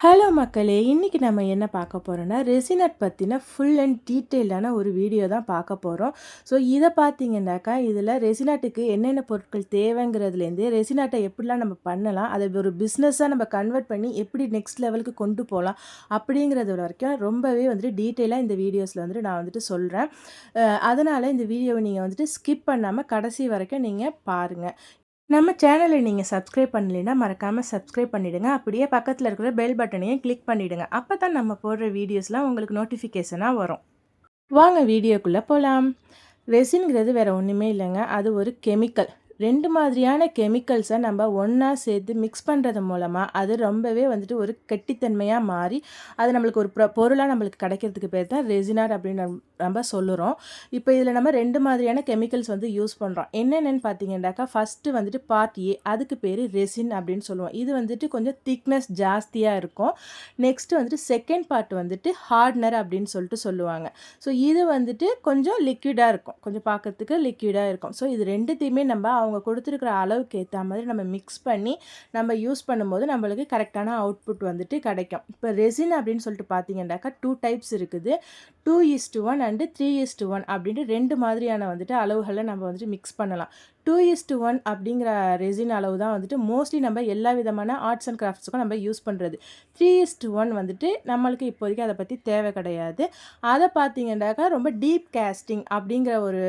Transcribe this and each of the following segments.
Hello மக்களே! இன்னைக்கு நம்ம என்ன பார்க்க போகிறோன்னா ரெசினட் பற்றின ஃபுல் அண்ட் டீட்டெயில்டான ஒரு வீடியோ தான் பார்க்க போகிறோம் ஸோ இதை பார்த்தீங்கன்னாக்கா, இதில் ரெசினாட்டுக்கு என்னென்ன பொருட்கள் தேவைங்கிறதுலேருந்து, ரெசினாட்டை எப்படிலாம் நம்ம பண்ணலாம், அதை ஒரு பிஸ்னஸாக நம்ம கன்வெர்ட் பண்ணி எப்படி நெக்ஸ்ட் லெவலுக்கு கொண்டு போகலாம் அப்படிங்கிறது வரைக்கும் ரொம்பவே வந்துட்டு டீட்டெயிலாக இந்த வீடியோஸில் வந்துட்டு நான் வந்துட்டு சொல்கிறேன் அதனால் இந்த வீடியோவை நீங்கள் வந்துட்டு ஸ்கிப் பண்ணாமல் கடைசி வரைக்கும் நீங்கள் பாருங்கள் நம்ம சேனலை நீங்கள் சப்ஸ்கிரைப் பண்ணலைன்னா மறக்காமல் சப்ஸ்கிரைப் பண்ணிவிடுங்க அப்படியே பக்கத்தில் இருக்கிற பெல் பட்டனையும் கிளிக் பண்ணிவிடுங்க அப்போ தான் நம்ம போடுற வீடியோஸ்லாம் உங்களுக்கு நோட்டிஃபிகேஷனாக வரும். வாங்க வீடியோக்குள்ளே போகலாம் ரெசின்ங்கிறது வேறு ஒன்றுமே இல்லைங்க. அது ஒரு கெமிக்கல் ரெண்டு மாதிரியான கெமிக்கல்ஸை நம்ம ஒன்றா சேர்த்து மிக்ஸ் பண்ணுறது மூலமாக அது ரொம்பவே வந்துட்டு ஒரு கெட்டித்தன்மையாக மாறி அது நம்மளுக்கு ஒரு பொருளாக நம்மளுக்கு கிடைக்கிறதுக்கு பேர் தான் ரெசினார் அப்படின்னு நம்ம சொல்லுறோம். இப்போ இதில் நம்ம ரெண்டு மாதிரியான கெமிக்கல்ஸ் வந்து யூஸ் பண்ணுறோம் என்னென்னு பார்த்தீங்கன்னாக்கா ஃபஸ்ட்டு வந்துட்டு பார்ட் ஏ அதுக்கு பேர் ரெசின் அப்படின்னு சொல்லுவோம். இது வந்துட்டு கொஞ்சம் திக்னஸ் ஜாஸ்தியாக இருக்கும். நெக்ஸ்ட்டு வந்துட்டு செகண்ட் பார்ட் வந்துட்டு ஹார்ட்னர் அப்படின்னு சொல்லிட்டு சொல்லுவாங்க. ஸோ இது வந்துட்டு கொஞ்சம் லிக்விடாக இருக்கும். கொஞ்சம் பார்க்கறதுக்கு லிக்விடாக இருக்கும். ஸோ இது ரெண்டுத்தையுமே நம்ம அவங்க அவங்க கொடுத்துருக்குற அளவுக்கு ஏற்ற மாதிரி நம்ம மிக்ஸ் பண்ணி நம்ம யூஸ் பண்ணும்போது நம்மளுக்கு கரெக்டான அவுட்புட் வந்துட்டு கிடைக்கும். இப்போ ரெசின் அப்படின்னு சொல்லிட்டு பார்த்தீங்கன்னாக்கா டூ டைப்ஸ் இருக்குது. Two is to one and three is to one அப்படின்ட்டு ரெண்டு மாதிரியான வந்துட்டு அளவுகளை நம்ம வந்துட்டு மிக்ஸ் பண்ணலாம். டூ இஸ்டு ஒன் அப்படிங்கிற ரெசின் அளவு தான் வந்துட்டு மோஸ்ட்லி நம்ம எல்லா விதமான ஆர்ட்ஸ் அண்ட் கிராஃப்ட்ஸுக்கும் நம்ம யூஸ் பண்ணுறது த்ரீ இஸ்டு ஒன் வந்துட்டு நம்மளுக்கு இப்போதைக்கு அதை பற்றி தேவை கிடையாது. அதை பார்த்தீங்கன்னாக்கா ரொம்ப டீப் கேஸ்டிங் அப்படிங்கிற ஒரு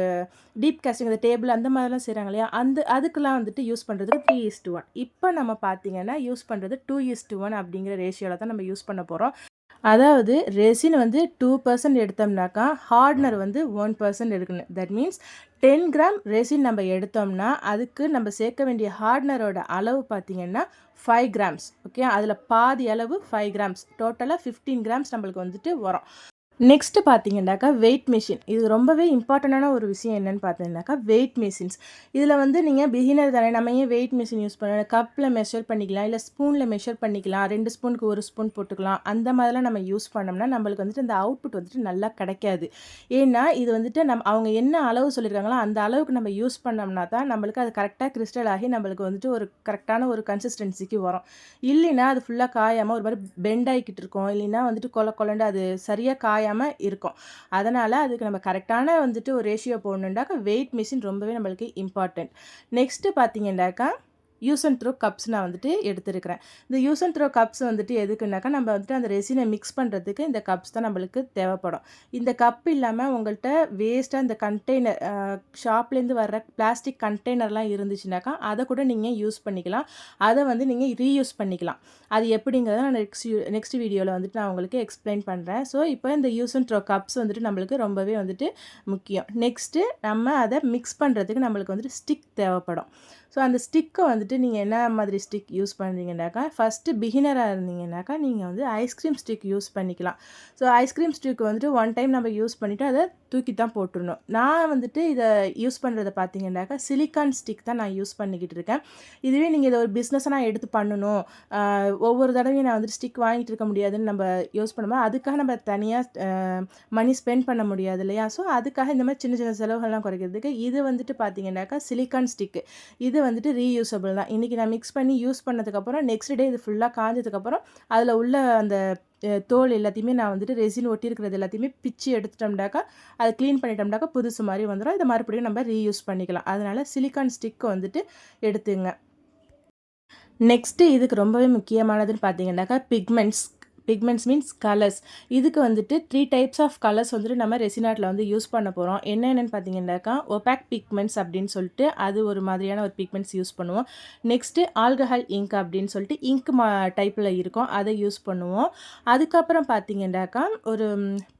டீப் கேஸ்டிங் அந்த டேபிள் அந்த மாதிரிலாம் செய்கிறாங்க இல்லையா? அந்த அதுக்கெலாம் வந்துட்டு யூஸ் பண்ணுறது த்ரீ இஸ் டு ஒன் இப்போ நம்ம பார்த்தீங்கன்னா யூஸ் பண்ணுறது டூ இஸ் டு ஒன் அப்படிங்கிற ரேஷியோவில் தான் நம்ம யூஸ் பண்ண போகிறோம் அதாவது ரெசின் வந்து டூ பர்சன்ட் எடுத்தோம்னாக்கா ஹார்ட்னர் வந்து ஒன் பர்சன்ட் எடுக்கணும். That means ten gram resin நம்ம எடுத்தோம்னா அதுக்கு நம்ம சேர்க்க வேண்டிய ஹார்ட்னரோட அளவு பார்த்திங்கன்னா ஃபைவ் கிராம்ஸ் ஓகே அதில் பாதி அளவு ஃபைவ் கிராம்ஸ் டோட்டலாக ஃபிஃப்டீன் கிராம்ஸ் நம்மளுக்கு வந்துட்டு வரும். நெக்ஸ்ட்டு பார்த்தீங்கன்னாக்கா வெயிட் மிஷின் இது ரொம்பவே இம்பார்ட்டண்டான ஒரு விஷயம் என்னென்னு பார்த்தீங்கன்னாக்கா வெயிட் மிஷின்ஸ் இதில் வந்து நீங்கள் பிகினர் தானே நம்ம ஏன் வெயிட் மிஷின் யூஸ் பண்ணணும்? கப்பில் மெஷர் பண்ணிக்கலாம் இல்லை ஸ்பூனில் மெஷர் பண்ணிக்கலாம் ரெண்டு ஸ்பூனுக்கு ஒரு ஸ்பூன் போட்டுக்கலாம். அந்த மாதிரிலாம் நம்ம யூஸ் பண்ணோம்னா நம்மளுக்கு வந்துட்டு அந்த அவுட்புட் வந்துட்டு நல்லா கிடைக்காது. ஏன்னா இது வந்துட்டு நம்ம அவங்க என்ன அளவு சொல்லியிருக்காங்களோ அந்த அளவுக்கு நம்ம யூஸ் பண்ணோம்னா தான் நம்மளுக்கு அது கரெக்டாக கிறிஸ்டல் ஆகி நம்மளுக்கு வந்துட்டு ஒரு கரெக்டான ஒரு கன்சிஸ்டன்சிக்கு வரும். இல்லைன்னா அது ஃபுல்லாக காயாமல் ஒரு மாதிரி பெண்ட் ஆகிக்கிட்டு இருக்கும். இல்லைன்னா வந்துட்டு கொல கொலண்டு அது சரியாக காயாமல் குறையாமல் இருக்கும். அதனால் அதுக்கு நம்ம கரெக்டான வந்துட்டு ஒரு ரேஷியோ போடணுண்டாக்கா வெயிட் மிஷின் ரொம்பவே நம்மளுக்கு இம்பார்ட்டண்ட் நெக்ஸ்ட்டு பார்த்தீங்கன்னாக்கா யூஸ் அண்ட் த்ரோ கப்ஸ் நான் வந்துட்டு எடுத்துருக்கிறேன். இந்த யூஸ் அண்ட் த்ரோ கப்ஸ் வந்துட்டு எதுக்குனாக்கா நம்ம வந்துட்டு அந்த ரெசினை மிக்ஸ் பண்ணுறதுக்கு இந்த கப்ஸ் தான் நம்மளுக்கு தேவைப்படும். இந்த கப் இல்லாமல் உங்கள்கிட்ட வேஸ்ட்டாக இந்த கண்டெய்னர் ஷாப்லேருந்து வர்ற பிளாஸ்டிக் கண்டெய்னர்லாம் இருந்துச்சுனாக்கா அதை கூட நீங்கள் யூஸ் பண்ணிக்கலாம். அதை வந்து நீங்கள் ரீயூஸ் பண்ணிக்கலாம். அது எப்படிங்கிறத நான் நெக்ஸ்ட் நெக்ஸ்ட் வீடியோவில் வந்துட்டு நான் உங்களுக்கு எக்ஸ்பிளைன் பண்ணுறேன் ஸோ இப்போ இந்த யூஸ் அண்ட் த்ரோ கப்ஸ் வந்துட்டு நம்மளுக்கு ரொம்பவே வந்துட்டு முக்கியம். நெக்ஸ்ட்டு நம்ம அதை மிக்ஸ் பண்ணுறதுக்கு நம்மளுக்கு வந்துட்டு ஸ்டிக் தேவைப்படும். ஸோ அந்த ஸ்டிக்கை வந்துட்டு வந்துட்டு நீங்கள் என்ன மாதிரி ஸ்டிக் யூஸ் பண்ணுறீங்கனாக்கா ஃபஸ்ட்டு பிகினராக இருந்தீங்கன்னாக்கா நீங்கள் வந்து ஐஸ்கிரீம் ஸ்டிக் யூஸ் பண்ணிக்கலாம். ஸோ ஐஸ்கிரீம் ஸ்டிக் வந்துட்டு ஒன் டைம் நம்ம யூஸ் பண்ணிவிட்டு அதை தூக்கி தான் போட்டுடணும். நான் வந்துட்டு இதை யூஸ் பண்ணுறதை பார்த்தீங்கன்னாக்கா சிலிக்கான் ஸ்டிக் தான் நான் யூஸ் பண்ணிக்கிட்டு இருக்கேன். இதுவே நீங்கள் இதை ஒரு பிஸ்னஸை நான் எடுத்து பண்ணணும். ஒவ்வொரு தடவையும் நான் வந்துட்டு ஸ்டிக் வாங்கிட்டு இருக்க முடியாதுன்னு நம்ம யூஸ் பண்ணும்போது அதுக்காக நம்ம தனியாக மணி ஸ்பெண்ட் பண்ண முடியாது இல்லையா? ஸோ அதுக்காக இந்த மாதிரி சின்ன சின்ன செலவுகள்லாம் குறைக்கிறதுக்கு இது வந்துட்டு பார்த்தீங்கன்னாக்கா சிலிக்கான் ஸ்டிக்கு இது வந்துட்டு ரீயூசபிள் தான். இன்றைக்கி நான் மிக்ஸ் பண்ணி யூஸ் பண்ணதுக்கப்புறம் நெக்ஸ்ட் டே இது ஃபுல்லாக காஞ்சதுக்கப்புறம் அதில் உள்ள அந்த தோல் எல்லாத்தையுமே நான் வந்துட்டு ரெசின் ஒட்டியிருக்கிறது எல்லாத்தையுமே பிச்சு எடுத்துட்டோம்னாக்கா அதை க்ளீன் பண்ணிட்டோம்னாக்கா புதுசு மாதிரி வந்துடும் இதை மறுபடியும் நம்ம ரீயூஸ் பண்ணிக்கலாம். அதனால் சிலிக்கான் ஸ்டிக்கை வந்துட்டு எடுத்துங்க. நெக்ஸ்ட்டு இதுக்கு ரொம்பவே முக்கியமானதுன்னு பார்த்தீங்கன்னாக்கா பிக்மெண்ட்ஸ் பிக்மெண்ட்ஸ் மீன்ஸ் கலர்ஸ் இதுக்கு வந்துட்டு த்ரீ டைப்ஸ் ஆஃப் கலர்ஸ் வந்துட்டு நம்ம ரெசினாட்டில் வந்து யூஸ் பண்ண போகிறோம் என்னென்னு பார்த்தீங்கன்னாக்கா ஒபேக் பிக்மெண்ட்ஸ் அப்படின்னு சொல்லிட்டு அது ஒரு மாதிரியான ஒரு பிக்மெண்ட்ஸ் யூஸ் பண்ணுவோம். நெக்ஸ்ட்டு ஆல்கஹால் இங்க் அப்படின்னு சொல்லிட்டு இங்க் மா டைப்பில் இருக்கும். அதை யூஸ் பண்ணுவோம். அதுக்கப்புறம் பார்த்தீங்கன்னாக்கா ஒரு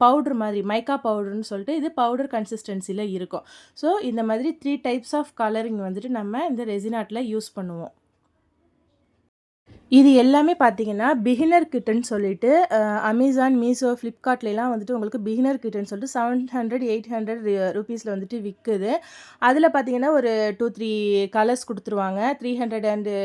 பவுட்ரு மாதிரி மைக்கா பவுடர்னு சொல்லிட்டு இது பவுடர் கன்சிஸ்டன்சியில் இருக்கும். ஸோ இந்த மாதிரி த்ரீ டைப்ஸ் ஆஃப் கலரிங் வந்துட்டு நம்ம இந்த ரெசினாட்டில் யூஸ் பண்ணுவோம். இது எல்லாமே பார்த்தீங்கன்னா பிகினர் கிட்டுன்னு சொல்லிட்டு அமேசான், மீஷோ, ஃப்ளிப்கார்ட்லலாம் வந்துட்டு உங்களுக்கு பிகினர் கிட்டுன்னு சொல்லிட்டு செவன் ஹண்ட்ரட் எயிட் ஹண்ட்ரட் ருபீஸில் வந்துட்டு விற்குது அதில் பார்த்தீங்கன்னா ஒரு டூ த்ரீ கலர்ஸ் கொடுத்துருவாங்க. த்ரீ ஹண்ட்ரட் அண்டு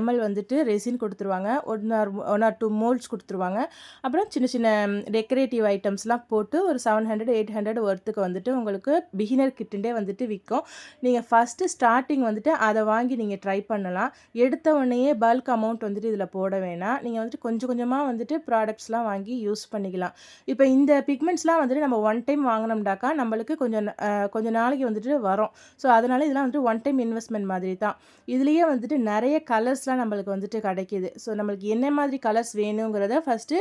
எம்எல் வந்துட்டு ரெசின் கொடுத்துருவாங்க. One or one or two moulds கொடுத்துருவாங்க. அப்புறம் சின்ன சின்ன டெக்கரேட்டிவ் ஐட்டம்ஸ்லாம் போட்டு ஒரு செவன் ஹண்ட்ரட் எயிட் ஹண்ட்ரட் ஒர்த்துக்கு வந்துட்டு உங்களுக்கு பிகினர் கிட்டுண்டே வந்துட்டு விற்கும் நீங்கள் ஃபஸ்ட்டு ஸ்டார்டிங் வந்துட்டு அதை வாங்கி நீங்கள் ட்ரை பண்ணலாம். எடுத்த உடனேயே பல்க் அமௌண்ட் வந்துட்டு இதில் போட வேணாம். நீங்கள் வந்துட்டு கொஞ்சம் கொஞ்சமாக வந்துட்டு ப்ராடக்ட்ஸ்லாம் வாங்கி யூஸ் பண்ணிக்கலாம். இப்போ இந்த பிக்மெண்ட்ஸ்லாம் வந்துட்டு நம்ம ஒன் டைம் வாங்கினோம்னாக்கா நம்மளுக்கு கொஞ்சம் கொஞ்சம் நாளைக்கு வந்துட்டு வரும். ஸோ அதனால் இதெல்லாம் வந்துட்டு ஒன் டைம் இன்வெஸ்ட்மெண்ட் மாதிரி தான். இதுலேயே வந்துட்டு நிறைய கலர்ஸ்லாம் நம்மளுக்கு வந்துட்டு கிடைக்கிது. ஸோ நம்மளுக்கு என்ன மாதிரி கலர்ஸ் வேணுங்கிறத ஃபஸ்ட்டு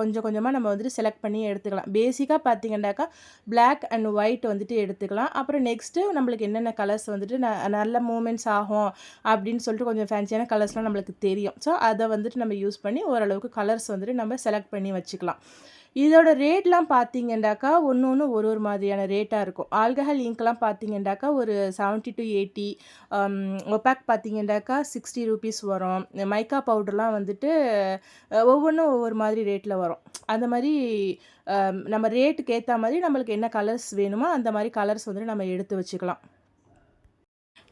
கொஞ்சம் கொஞ்சமாக நம்ம வந்துட்டு செலக்ட் பண்ணி எடுத்துக்கலாம். பேசிக்காக பார்த்தீங்கன்னாக்கா பிளாக் அண்ட் ஒயிட் வந்துட்டு எடுத்துக்கலாம். அப்புறம் நெக்ஸ்ட்டு நம்மளுக்கு என்னென்ன கலர்ஸ் வந்துட்டு ந நல்ல மூமெண்ட்ஸ் ஆகும் அப்படின்னு சொல்லிட்டு கொஞ்சம் ஃபேன்சியான கலர்ஸ்லாம் நம்மளுக்கு தெரியும். ஸோ அதை வந்துட்டு நம்ம யூஸ் பண்ணி ஓரளவுக்கு கலர்ஸ் வந்துட்டு நம்ம செலக்ட் பண்ணி வச்சுக்கலாம். இதோட ரேட்லாம் பார்த்தீங்கன்னாக்கா ஒன்று ஒன்று ஒரு ஒரு மாதிரியான ரேட்டாக இருக்கும். ஆல்கஹால் இங்க்லாம் பார்த்தீங்கன்னாக்கா ஒரு செவன்ட்டி டு எயிட்டி ஒபேக் பார்த்தீங்கன்னாக்கா சிக்ஸ்டி ருபீஸ் வரும். மைக்கா பவுடர்லாம் வந்துட்டு ஒவ்வொன்றும் ஒவ்வொரு மாதிரி ரேட்டில் வரும். அந்த மாதிரி நம்ம ரேட்டுக்கு ஏற்ற மாதிரி நம்மளுக்கு என்ன கலர்ஸ் வேணுமோ அந்த மாதிரி கலர்ஸ் வந்துட்டு நம்ம எடுத்து வச்சுக்கலாம்.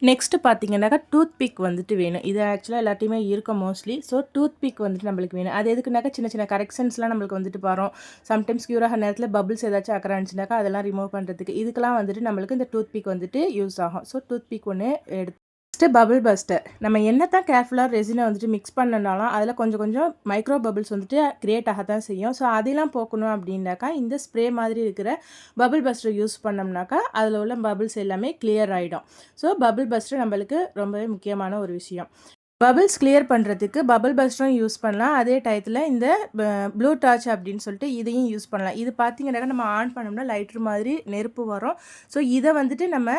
நெக்ஸ்ட்டு பார்த்தீங்கன்னாக்கா டூத் பிக் வந்துட்டு வேணும். இது ஆக்சுவலாக எல்லாத்தையுமே இருக்கும் மோஸ்ட்லி ஸோ டூத் பிக் வந்துட்டு நம்மளுக்கு வேணும். அது எதுக்குனாக்கா சின்ன சின்ன கரெக்ஷன்ஸ்லாம் நம்மளுக்கு வந்துட்டு வரும். சம்டைம்ஸ் க்யூராக நேரத்தில் பபிள்ஸ் ஏதாச்சும் அக்கறை அதெல்லாம் ரிமூவ் பண்ணுறதுக்கு இதுக்கெல்லாம் வந்துட்டு நம்மளுக்கு இந்த டூத் பிக் வந்துட்டு யூஸ் ஆகும். ஸோ டூத் பிக் ஒன்று எடுத்து நெக்ஸ்ட்டு பபிள் பஸ்டர் நம்ம என்ன தான் கேர்ஃபுல்லாக ரெசினை வந்துட்டு மிக்ஸ் பண்ணனாலும் அதில் கொஞ்சம் கொஞ்சம் மைக்ரோ பபிள்ஸ் வந்துட்டு க்ரியேட் ஆக தான் செய்யும். ஸோ அதெல்லாம் போக்கணும் அப்படின்னாக்கா இந்த ஸ்ப்ரே மாதிரி இருக்கிற பபிள் பஸ்டர் யூஸ் பண்ணோம்னாக்கா அதில் உள்ள பபிள்ஸ் எல்லாமே கிளியர் ஆகிடும் ஸோ பபிள் பஸ்டர் நம்மளுக்கு ரொம்பவே முக்கியமான ஒரு விஷயம். பபிள்ஸ் கிளியர் பண்ணுறதுக்கு பபிள் பஸ்டரும் யூஸ் பண்ணலாம். அதே டயத்தில் இந்த ப்ளூ டார்ச் அப்படின்னு சொல்லிட்டு இதையும் யூஸ் பண்ணலாம். இது பார்த்தீங்கன்னாக்கா நம்ம ஆன் பண்ணோம்னா லைட்ரு மாதிரி நெருப்பு வரும். ஸோ இதை வந்துட்டு நம்ம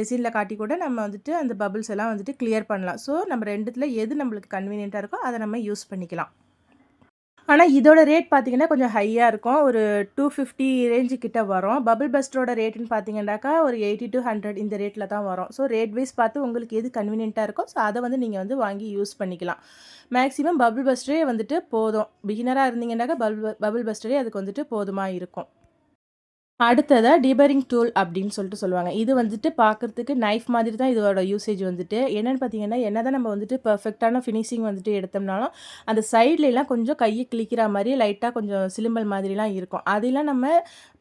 ரெசினில் காட்டி கூட நம்ம வந்துட்டு அந்த பபிள்ஸ் எல்லாம் வந்துட்டு கிளியர் பண்ணலாம். ஸோ நம்ம ரெண்டுத்தில் எது நம்மளுக்கு கன்வீனியண்ட்டாக இருக்கோ அதை நம்ம யூஸ் பண்ணிக்கலாம். ஆனால் இதோட ரேட் பார்த்தீங்கன்னா கொஞ்சம் ஹையாக இருக்கும். ஒரு டூ ஃபிஃப்டி ரேஞ்சு கிட்ட வரும். பபிள் பஸ்டரோட ரேட்டுன்னு பார்த்தீங்கன்னாக்கா ஒரு எயிட்டி டு ஹண்ட்ரட் இந்த ரேட்டில் தான் வரும். ஸோ ரேட் வைஸ் பார்த்து உங்களுக்கு எது கன்வீனியண்ட்டாக இருக்கோ ஸோ அதை வந்து நீங்கள் வந்து வாங்கி யூஸ் பண்ணிக்கலாம். மேக்ஸிமம் பபிள் பஸ்டரே வந்துட்டு போதும். பிகினராக இருந்தீங்கன்னாக்கா பபிள் பபிள் பஸ்டரே அதுக்கு வந்துட்டு போதுமாக இருக்கும். அடுத்ததாக டிபரிங் டூல் அப்படின்னு சொல்லிட்டு சொல்லுவாங்க. இது வந்துட்டு பார்க்குறதுக்கு நைஃப் மாதிரி தான் இதோட யூசேஜ் வந்துட்டு. என்னென்னு பார்த்தீங்கன்னா என்ன தான் நம்ம வந்துட்டு பர்ஃபெக்டான ஃபினிஷிங் வந்துட்டு எடுத்தோம்னாலும் அந்த சைட்லலாம் கொஞ்சம் கையை கிளிக்கிற மாதிரி லைட்டாக கொஞ்சம் சிலிம்பல் மாதிரிலாம் இருக்கும். அதெல்லாம் நம்ம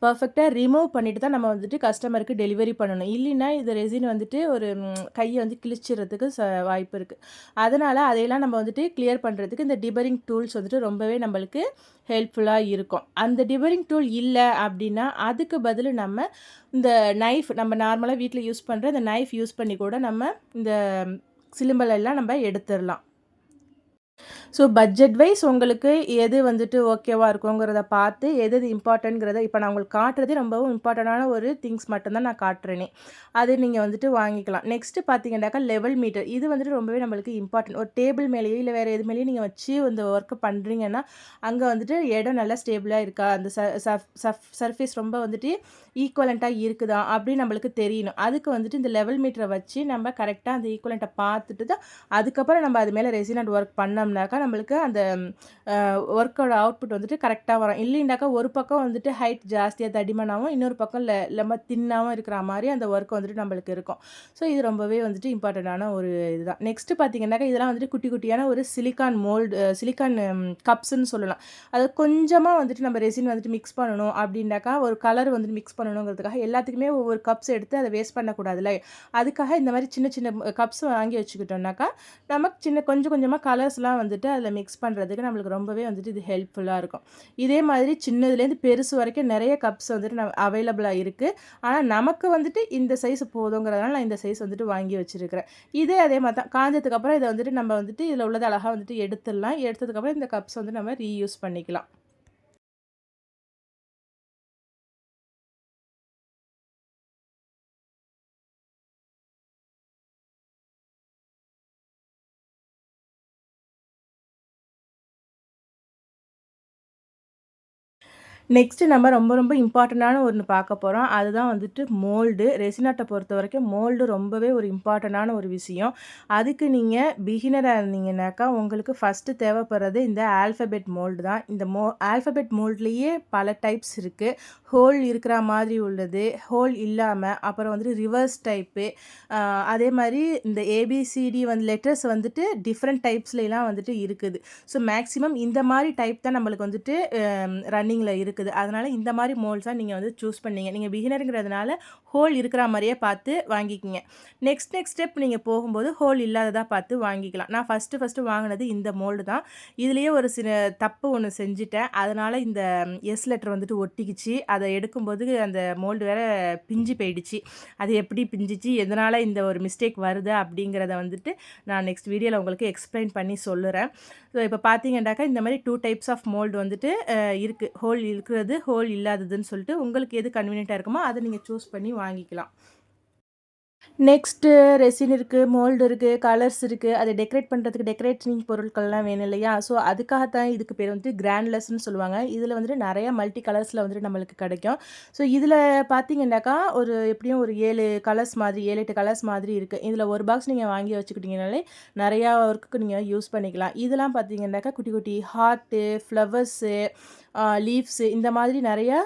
பர்ஃபெக்டாக ரிமூவ் பண்ணிட்டு தான் நம்ம வந்துட்டு கஸ்டமருக்கு டெலிவரி பண்ணணும். இல்லைன்னா இது ரெசின் வந்துட்டு ஒரு கையை வந்து கிழிச்சிடுறதுக்கு ச வாய்ப்பு இருக்குது அதனால் அதையெல்லாம் நம்ம வந்துட்டு கிளியர் பண்ணுறதுக்கு இந்த டிபரிங் டூல்ஸ் வந்துட்டு ரொம்பவே நம்மளுக்கு ஹெல்ப்ஃபுல்லாக இருக்கும். அந்த டிபரிங் டூல் இல்லை அப்படின்னா அதுக்கு பதில் நம்ம இந்த நைஃப் நம்ம நார்மலாக வீட்டில் யூஸ் பண்ணுற இந்த நைஃப் யூஸ் பண்ணி கூட நம்ம இந்த சிலிம்பலெல்லாம் நம்ம எடுத்துடலாம் ஸோ பட்ஜெட் வைஸ் உங்களுக்கு எது வந்துட்டு ஓகேவாக இருக்குங்கிறத பார்த்து எது எது இம்பார்ட்டன்ங்கிறத இப்போ நான் உங்களுக்கு காட்டுறதே ரொம்பவும் இம்பார்ட்டண்டான ஒரு திங்ஸ் மட்டும்தான் நான் காட்டுறேனே. அது நீங்கள் வந்துட்டு வாங்கிக்கலாம். நெக்ஸ்ட்டு பார்த்தீங்கன்னாக்கா லெவல் மீட்டர் இது வந்துட்டு ரொம்பவே நம்மளுக்கு இம்பார்ட்டன்ட் ஒரு டேபிள் மேலேயோ இல்லை வேறு எது மேலேயும் நீங்கள் வச்சு இந்த ஒர்க்கு பண்ணுறீங்கன்னா அங்கே வந்துட்டு இடம் நல்லா ஸ்டேபிளாக இருக்கா? அந்த சர்ஃபேஸ் ரொம்ப வந்துட்டு ஈக்குவலண்ட்டாக இருக்குதா? அப்படின்னு நம்மளுக்கு தெரியணும். அதுக்கு வந்துட்டு இந்த லெவல் மீட்டரை வச்சு நம்ம கரெக்டாக அந்த ஈக்குவலண்ட்டை பார்த்துட்டு தான் அதுக்கப்புறம் நம்ம அது மேலே ரெசினட் ஒர்க் பண்ணோம்னாக்கா நம்மளுக்கு அந்த ஒர்க்கோட அவுட்புட் வந்துட்டு கரெக்டாக வரும். இல்லைண்டாக்கா ஒரு பக்கம் வந்துட்டு ஹைட் ஜாஸ்தியாக தடிமனாகவும் இன்னொரு பக்கம் இல்லை லெம்ம தின்னாகவும் இருக்கிற மாதிரி அந்த ஒர்க் வந்துட்டு நம்மளுக்கு இருக்கும். ஸோ இது ரொம்பவே வந்துட்டு இம்பார்ட்டண்ட்டான ஒரு இதுதான். நெக்ஸ்ட்டு பார்த்தீங்கன்னாக்கா இதெல்லாம் வந்துட்டு குட்டி குட்டியான ஒரு சிலிக்கான் மோல்டு சிலிக்கான் கப்ஸ்ன்னு சொல்லலாம். அது கொஞ்சமாக வந்துட்டு நம்ம ரெசின் வந்துட்டு மிக்ஸ் பண்ணணும். அப்படின்னாக்கா ஒரு கலர் வந்துட்டு மிக்ஸ் பண்ணணுங்கிறதுக்காக எல்லாத்துக்குமே ஒவ்வொரு கப்ஸ் எடுத்து அதை வேஸ்ட் பண்ணக்கூடாதுல்ல அதுக்காக இந்த மாதிரி சின்ன சின்ன கப்ஸ் வாங்கி வச்சுக்கிட்டோம்னாக்கா நமக்கு சின்ன கொஞ்சம் கொஞ்சமாக கலர்ஸ்லாம் வந்துட்டு அதில் மிக்ஸ் பண்ணுறதுக்கு நம்மளுக்கு ரொம்பவே வந்துட்டு இது ஹெல்ப்ஃபுல்லாக இருக்கும். இதே மாதிரி சின்னதுலேருந்து பெருசு வரைக்கும் நிறைய கப்ஸ் வந்துட்டு நம்ம அவைலபிளாக இருக்குது ஆனால் நமக்கு வந்துட்டு இந்த சைஸ் போதுங்கிறதுனால நான் இந்த சைஸ் வந்துட்டு வாங்கி வச்சுருக்கிறேன். இதே அதே மாதிரி தான். காஞ்சதுக்கப்புறம் இதை வந்துட்டு நம்ம வந்துட்டு இதில் உள்ளது அழகாக வந்துட்டு எடுத்துடலாம். எடுத்ததுக்கப்புறம் இந்த கப்ஸ் வந்து நம்ம ரீயூஸ் பண்ணிக்கலாம். நெக்ஸ்ட்டு நம்ம ரொம்ப ரொம்ப இம்பார்ட்டண்ட்டான ஒன்று பார்க்க போகிறோம் அதுதான் வந்துட்டு மோல்டு ரெசினாட்டை பொறுத்த வரைக்கும் மோல்டு ரொம்பவே ஒரு இம்பார்ட்டண்ட்டான ஒரு விஷயம். அதுக்கு நீங்கள் பிகினராக இருந்தீங்கனாக்கா உங்களுக்கு ஃபஸ்ட்டு தேவைப்படுறது இந்த ஆல்ஃபபெட் மோல்டு தான். இந்த மோ ஆல்ஃபபெட் மோல்ட்லேயே பல டைப்ஸ் இருக்குது ஹோல் இருக்கிற மாதிரி உள்ளது. ஹோல் இல்லாமல் அப்புறம் வந்துட்டு ரிவர்ஸ் டைப்பு அதே மாதிரி இந்த ஏபிசிடி வந்து லெட்டர்ஸ் வந்துட்டு டிஃப்ரெண்ட் டைப்ஸ்லாம் வந்துட்டு இருக்குது. ஸோ மேக்ஸிமம் இந்த மாதிரி டைப் தான் நம்மளுக்கு வந்துட்டு ரன்னிங்கில் இருக்குது இருக்குது. அதனால் இந்த மாதிரி மோல்ஸாக நீங்கள் வந்து சூஸ் பண்ணீங்க. நீங்கள் பிகினருங்கிறதுனால ஹோல் இருக்கிற மாதிரியே பார்த்து வாங்கிக்கிங்க. நெக்ஸ்ட் நெக்ஸ்ட் ஸ்டெப் நீங்கள் போகும்போது ஹோல் இல்லாததாக பார்த்து வாங்கிக்கலாம். நான் ஃபஸ்ட்டு ஃபஸ்ட்டு வாங்கினது இந்த மோல்டு தான். இதுலேயே ஒரு சில தப்பு ஒன்று செஞ்சுட்டேன். அதனால் இந்த எஸ் லெட்டர் வந்துட்டு ஒட்டிக்கிச்சு. அதை எடுக்கும்போது அந்த மோல்டு வேறு பிஞ்சு போயிடுச்சு. அது எப்படி பிஞ்சிச்சு? எதனால் இந்த ஒரு மிஸ்டேக் வருது? அப்படிங்கிறத வந்துட்டு நான் நெக்ஸ்ட் வீடியோவில் உங்களுக்கு எக்ஸ்பிளைன் பண்ணி சொல்லுறேன். ஸோ இப்போ பார்த்தீங்கன்னாக்கா இந்த மாதிரி டூ டைப்ஸ் ஆஃப் மோல்டு வந்துட்டு இருக்குது ஹோல் இருக்கிறது ஹோல் இல்லாததுன்னு சொல்லிட்டு உங்களுக்கு எது கன்வீனியண்ட்டாக இருக்குமோ அதை நீங்கள் சூஸ் பண்ணி வாங்கிக்கலாம். நெக்ஸ்ட்டு ரெசின் இருக்குது மோல்டு இருக்குது கலர்ஸ் இருக்குது அதை டெக்கரேட் பண்ணுறதுக்கு டெக்கரேட்டிங் பொருட்கள்லாம் வேணும் இல்லையா? ஸோ அதுக்காகத்தான் இதுக்கு பேர் வந்து கிராண்ட்லெஸ்ன்னு சொல்லுவாங்க. இதில் வந்துட்டு நிறைய மல்டி கலர்ஸில் வந்துட்டு நம்மளுக்கு கிடைக்கும். ஸோ இதில் பார்த்தீங்கன்னாக்கா ஒரு எப்படியும் ஒரு ஏழு கலர்ஸ் மாதிரி ஏழு எட்டு கலர்ஸ் மாதிரி இருக்குது இதில் ஒரு பாக்ஸ் நீங்கள் வாங்கி வச்சுக்கிட்டிங்கனாலே நிறையா ஒர்க்குக்கு நீங்கள் யூஸ் பண்ணிக்கலாம். இதெல்லாம் பார்த்தீங்கன்னாக்கா குட்டி குட்டி ஹார்ட்டு ஃப்ளவர்ஸு லீவ்ஸு இந்த மாதிரி நிறையா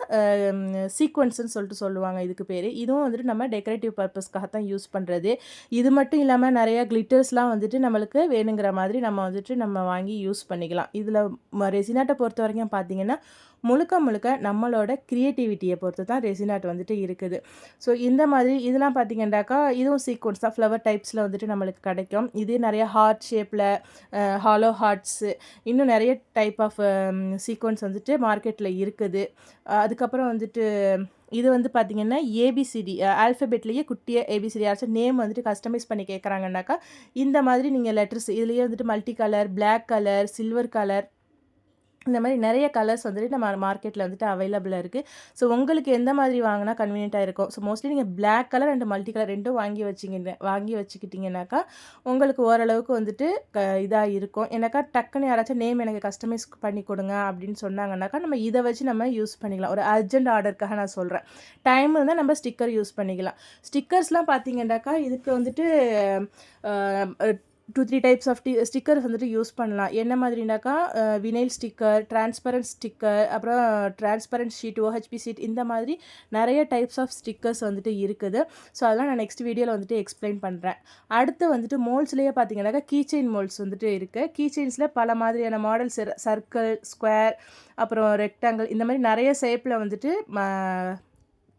சீக்வன்ஸுன்னு சொல்லிட்டு சொல்லுவாங்க இதுக்கு பேர். இதுவும் வந்துட்டு நம்ம டெக்கரேட்டிவ் பர்பஸ்க்காக தான் யூஸ் பண்ணுறது இது மட்டும் இல்லாமல் நிறையா கிளிட்டர்ஸ்லாம் வந்துட்டு நம்மளுக்கு வேணுங்கிற மாதிரி நம்ம வந்துட்டு நம்ம வாங்கி யூஸ் பண்ணிக்கலாம். இதில் ரெசினாட்டை பொறுத்த வரைக்கும் பார்த்தீங்கன்னா முழுக்க முழுக்க நம்மளோட க்ரியேட்டிவிட்டியை பொறுத்து தான் ரெசினாட் வந்துட்டு இருக்குது. ஸோ இந்த மாதிரி இதெல்லாம் பார்த்தீங்கன்னாக்கா இதுவும் சீக்வன்ஸ் தான். ஃப்ளவர் டைப்ஸில் வந்துட்டு நம்மளுக்கு கிடைக்கும். இது நிறைய ஹார்ட் ஷேப்பில் ஹாலோ ஹார்ட்ஸு இன்னும் நிறைய டைப் ஆஃப் சீக்வன்ஸ் வந்துட்டு மார்க்கெட்டில் இருக்குது. அதுக்கப்புறம் வந்துட்டு இது வந்து பார்த்திங்கன்னா ஏபிசிடி ஆல்ஃபபெட்லேயே குட்டிய ஏபிசிடி ஆச்சு நேம் வந்துட்டு கஸ்டமைஸ் பண்ணி கேட்குறாங்கன்னாக்கா இந்த மாதிரி நீங்கள் லெட்டர்ஸ் இதுலேயே வந்துட்டு multi colour black colour silver colour இந்த மாதிரி நிறைய கலர்ஸ் வந்துட்டு நம்ம மார்க்கெட்டில் வந்துட்டு அவைலபிளாக இருக்குது ஸோ உங்களுக்கு எந்த மாதிரி வாங்கினா கன்வீனியண்ட்டாக இருக்கும்? ஸோ மோஸ்ட்லி நீங்கள் black colour and multi colour ரெண்டும் வாங்கி வச்சிங்க வாங்கி வச்சுக்கிட்டிங்கனாக்கா உங்களுக்கு ஓரளவுக்கு வந்துட்டு க இதாக இருக்கும். எனக்கா டக்குன்னு யாராச்சும் நேம் எனக்கு கஸ்டமைஸ் பண்ணி கொடுங்க அப்படின்னு சொன்னாங்கன்னாக்கா நம்ம இதை வச்சு நம்ம யூஸ் பண்ணிக்கலாம். ஒரு அர்ஜென்ட் ஆர்டருக்காக நான் சொல்கிறேன் டைம் இருந்தால் நம்ம ஸ்டிக்கர் யூஸ் பண்ணிக்கலாம். ஸ்டிக்கர்ஸ்லாம் பார்த்தீங்கன்னாக்கா இதுக்கு வந்துட்டு two three types of the stickers வந்துட்டு யூஸ் பண்ணலாம். என்ன மாதிரினாக்கா வினைல் ஸ்டிக்கர் டிரான்ஸ்பரண்ட் ஸ்டிக்கர் அப்புறம் டிரான்ஸ்பரண்ட் ஷீட் ஓஹெச்பி ஷீட் இந்த மாதிரி நிறைய டைப்ஸ் ஆஃப் ஸ்டிக்கர்ஸ் வந்துட்டு இருக்குது. ஸோ அதெல்லாம் நான் நெக்ஸ்ட் வீடியோவில் வந்துட்டு எக்ஸ்பிளைன் பண்ணுறேன் அடுத்து வந்துட்டு மோல்ஸ்லேயே பார்த்தீங்கன்னாக்கா கீச்செயின் மோல்ஸ் வந்துட்டு இருக்குது கீச்செயின்ஸில் பல மாதிரியான மாடல்ஸ் சர்க்கிள் ஸ்கொயர் அப்புறம் ரெக்டாங்கிள் இந்த மாதிரி நிறைய ஷேப்பில் வந்துட்டு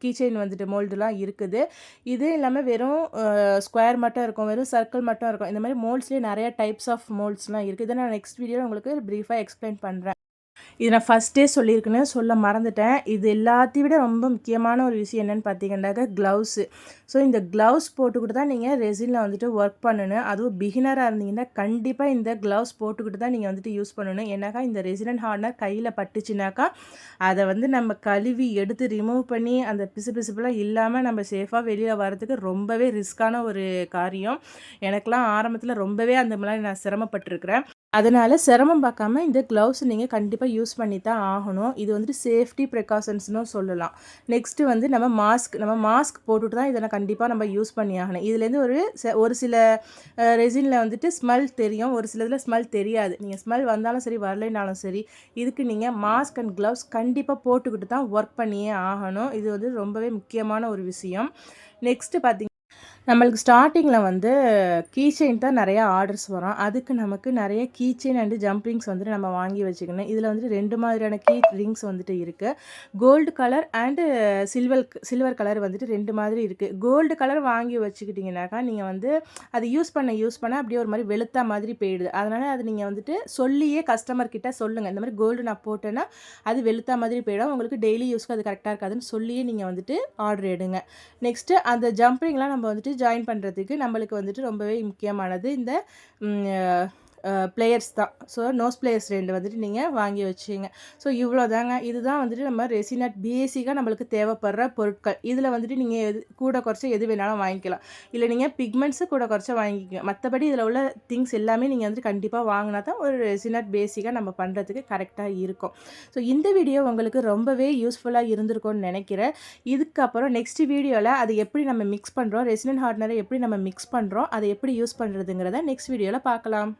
கீச்செயின் வந்துட்டு மோல்டுலாம் இருக்குது. இது இல்லாமல் வெறும் ஸ்கொயர் மட்டும் இருக்கும் வெறும் சர்க்கிள் மட்டும் இருக்கும். இந்த மாதிரி மோல்ட்ஸ்லேயே நிறைய டைப்ஸ் ஆஃப் மோல்ட்ஸ்லாம் இருக்குது இதை நான் நெக்ஸ்ட் வீடியோவில் உங்களுக்கு ப்ரீஃபாக எக்ஸ்பிளைன் பண்ணுறேன் இது நான் ஃபஸ்ட்டே சொல்லியிருக்கேன்னு சொல்ல மறந்துட்டேன். இது எல்லாத்தையும் விட ரொம்ப முக்கியமான ஒரு விஷயம் என்னென்னு பார்த்தீங்கன்னாக்க க்ளவுஸு ஸோ இந்த க்ளவுஸ் போட்டுக்கிட்டு தான் நீங்கள் ரெசினில் வந்துட்டு ஒர்க் பண்ணணும். அதுவும் பிகினராக இருந்தீங்கன்னா கண்டிப்பாக இந்த க்ளவுஸ் போட்டுக்கிட்டு தான் நீங்கள் வந்துட்டு யூஸ் பண்ணணும். ஏன்னாக்கா இந்த ரெசினன் ஹார்னர் கையில் பட்டுச்சுனாக்கா அதை வந்து நம்ம கழுவி எடுத்து ரிமூவ் பண்ணி அந்த பிசு பிசுப்புலாம் இல்லாமல் நம்ம சேஃபாக வெளியில் வரதுக்கு ரொம்பவே ரிஸ்க்கான ஒரு காரியம். எனக்கெலாம் ஆரம்பத்தில் ரொம்பவே அந்த மாதிரி நான் சிரமப்பட்டிருக்கிறேன். அதனால் சிரமம் பார்க்காம இந்த க்ளவுஸ் நீங்கள் கண்டிப்பாக யூஸ் பண்ணி தான் ஆகணும். இது வந்துட்டு சேஃப்டி ப்ரிகாஷன்ஸ்னும் சொல்லலாம். நெக்ஸ்ட்டு வந்து நம்ம மாஸ்க் நம்ம மாஸ்க் போட்டுட்டு தான் இதை கண்டிப்பாக நம்ம யூஸ் பண்ணி ஆகணும். இதுலேருந்து ஒரு ஒரு சில ரெசினில் வந்துட்டு ஸ்மெல் தெரியும். ஒரு சில இதில் ஸ்மெல் தெரியாது. நீங்கள் ஸ்மெல் வந்தாலும் சரி வரலைனாலும் சரி இதுக்கு நீங்கள் மாஸ்க் அண்ட் க்ளவுஸ் கண்டிப்பாக போட்டுக்கிட்டு தான் ஒர்க் பண்ணியே ஆகணும். இது வந்து ரொம்பவே முக்கியமான ஒரு விஷயம். நெக்ஸ்ட்டு பார்த்திங்க நம்மளுக்கு ஸ்டார்டிங்கில் வந்து கீ செயின் தான் நிறையா ஆர்டர்ஸ் வரும். அதுக்கு நமக்கு நிறைய keychain and jump rings வந்துட்டு நம்ம வாங்கி வச்சுக்கணும். இதில் வந்துட்டு ரெண்டு மாதிரியான கீ ரிங்ஸ் வந்துட்டு இருக்குது gold colour and silver silver colour வந்துட்டு ரெண்டு மாதிரி இருக்குது கோல்டு கலர் வாங்கி வச்சுக்கிட்டிங்கனாக்கா நீங்கள் வந்து அதை யூஸ் பண்ண யூஸ் பண்ண அப்படியே ஒரு மாதிரி வெளுத்தா மாதிரி போயிடுது. அதனால் அது நீங்கள் வந்துட்டு சொல்லியே கஸ்டமர் கிட்ட சொல்லுங்கள் இந்த மாதிரி கோல்டு நான் போட்டேன்னா அது வெளுத்தா மாதிரி போயிடும். உங்களுக்கு டெய்லி யூஸ்க்கு அது கரெக்டாக இருக்காதுன்னு சொல்லியே நீங்கள் வந்துட்டு ஆர்டர் எடுங்க. நெக்ஸ்ட்டு அந்த ஜம்ப்ரிங்லாம் நம்ம வந்துட்டு ஜாயின் பண்ணுறதுக்கு நம்மளுக்கு வந்துட்டு ரொம்பவே முக்கியமானது இந்த பிளேயர்ஸ் தான். ஸோ நோஸ் பிளேயர்ஸ் ரெண்டு வந்துட்டு நீங்கள் வாங்கி வச்சுங்க ஸோ இவ்வளோ தாங்க இதுதான் வந்துட்டு நம்ம ரெசினட் பிஎஸ்சிக்காக நம்மளுக்கு தேவைப்படுற பொருட்கள். இதில் வந்துட்டு நீங்கள் எது கூட குறைச்ச எது வேணாலும் வாங்கிக்கலாம். இல்லை நீங்கள் பிக்மெண்ட்ஸு கூட குறைச்ச வாங்கிக்கோங்க. மற்றபடி இதில் உள்ள திங்ஸ் எல்லாமே நீங்கள் வந்துட்டு கண்டிப்பாக வாங்கினா தான் ஒரு ரெசினட் பேசிக்காக நம்ம பண்ணுறதுக்கு கரெக்டாக இருக்கும். ஸோ இந்த வீடியோ உங்களுக்கு ரொம்பவே யூஸ்ஃபுல்லாக இருந்திருக்கும்னு நினைக்கிறேன். இதுக்கப்புறம் நெக்ஸ்ட் வீடியோவில் அதை எப்படி நம்ம மிக்ஸ் பண்ணுறோம் ரெசினட் ஹார்ட்னரை எப்படி நம்ம மிக்ஸ் பண்ணுறோம் அதை எப்படி யூஸ் பண்ணுறதுங்கிறத நெக்ஸ்ட் வீடியோவில் பார்க்கலாம்.